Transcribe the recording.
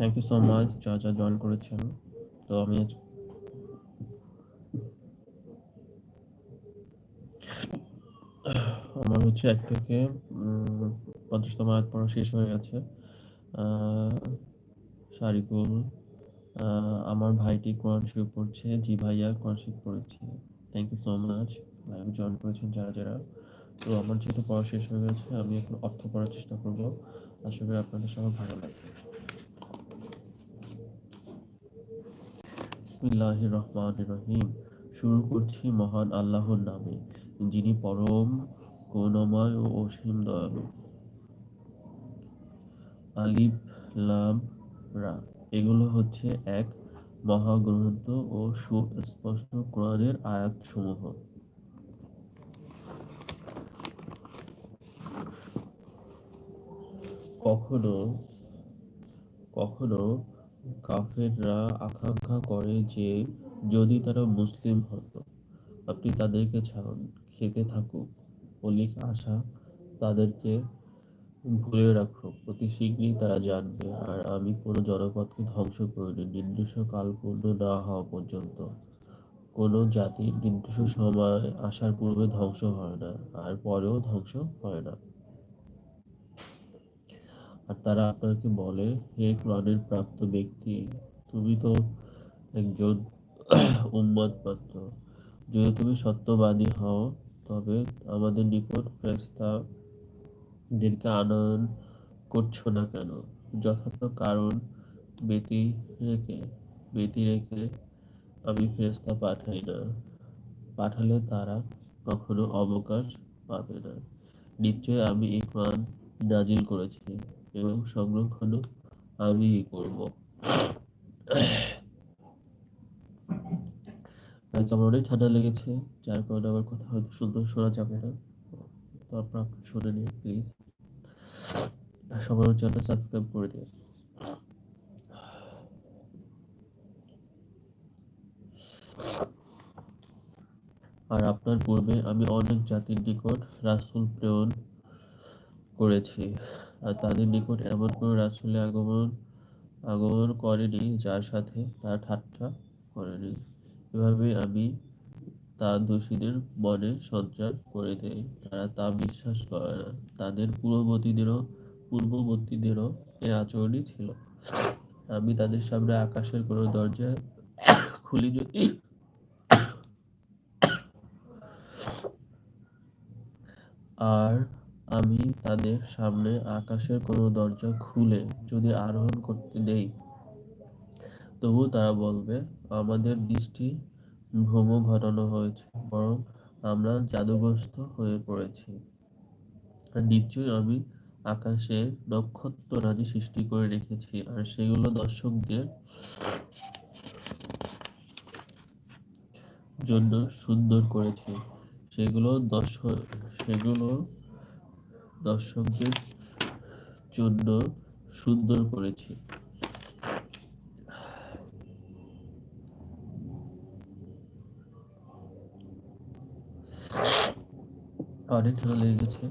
Thank you so much যা যা join করেছেন। তো আমি আমার হচ্ছে এক থেকে পঞ্চাশতম আয়াত পড়া শেষ হয়ে গেছে। শারিকুল আমার ভাইটি কোরআন শরীফ পড়ছে, জি ভাইয়া কোরআন শরীফ পড়েছে। Thank you so much live join করেছেন যারা যারা। তো আমার যেহেতু পড়া শেষ হয়ে গেছে, আমি এখন অর্থ পড়ার চেষ্টা করব। আশা করি আপনাদের সবার ভালো লাগবে। বিসমিল্লাহ রহমান রহিম শুরু করছি মহান আল্লাহর নামে, যিনি পরম করুণাময় ও অসীম দয়ালু। আলিফ, লাম, রা, এগুলো হচ্ছে এক মহাগ্রন্থ ও সুস্পষ্ট কোরআনের আয়াতসমূহ। কখনো কখনো কাফেররা আকাঙ্ক্ষা করে যে যদি তারা মুসলিম হতো, আপনি তাদেরকে ছাড়ুন, খেতে থাকুক অলিক আশা তাদেরকে ভুলে রাখো। অতি শীঘ্রই তারা জানবে, আর আমি কোনো জনপদকে ধ্বংস করিনি, নির্দিষ্ট কালপূর্ণ না হওয়া পর্যন্ত। কোনো জাতির নির্দিষ্ট সময় আসার পূর্বে ধ্বংস হয় না, আর পরেও ধ্বংস হয় না। আর তারা আপনাকে বলে, হে কোরআনের প্রাপ্ত ব্যক্তি, তুমি তো একজন উম্মত মাত্র। যদি তুমি সত্যবাদী হও, তবে আমাদের নিকট ফেরেশতাদেরকে আনয়ন করছ না কেন? যথার্থ কারণ ব্যতি রেখে ব্যতি রেখে আমি ফেরেশতা পাঠাই না। পাঠালে তারা কখনো অবকাশ পাবে না। নিশ্চয় আমি এই কোরআন নাজিল করেছি। এবং সংরক্ষণও আমিই করব। আমার অনেক ঠান্ডা লেগেছে, যার কারণে আমার কথা হয়তো সুন্দর শোনা যাবে না। তো আপনারা শুনে নিন, প্লিজ। সবার চ্যানেল সাবস্ক্রাইব করে দিন। আর আপনার পূর্বে আমি অনেক জাতির নিকট রাসুল প্রেরণ করেছি। আর তাদের নিকট এমন কোনো রাসুলের আগমন আগমন করেনি যার সাথে তার ঠাট্টা করেনি। এভাবে আমি তা দোষীদের মনে সঞ্চার করে দেয় তারা তা বিশ্বাস করে না। তাদের পূর্ববর্তীদেরও পূর্ববর্তীদেরও এ আচরণই ছিল। আমি তাদের সামনে আকাশের কোনো দরজা খুলি যদি আর আমি তাদের সামনে আকাশের কোনো দরজা খুলে যদি আরোহণ করতে দেই, তবু তারা বলবে, আমাদের দৃষ্টি ভ্রম ঘটানো হয়েছে, বরং আমরা জাদুগ্রস্ত হয়ে পড়েছি। নিশ্চয়ই আমি আকাশে নক্ষত্র রাজি সৃষ্টি করে রেখেছি, আর সেগুলো দর্শকদের জন্য সুন্দর করেছি। সেগুলো দর্শক সেগুলো দর্শকদের জন্য সুন্দর করেছি। অনেক ভালো লেগে গেছে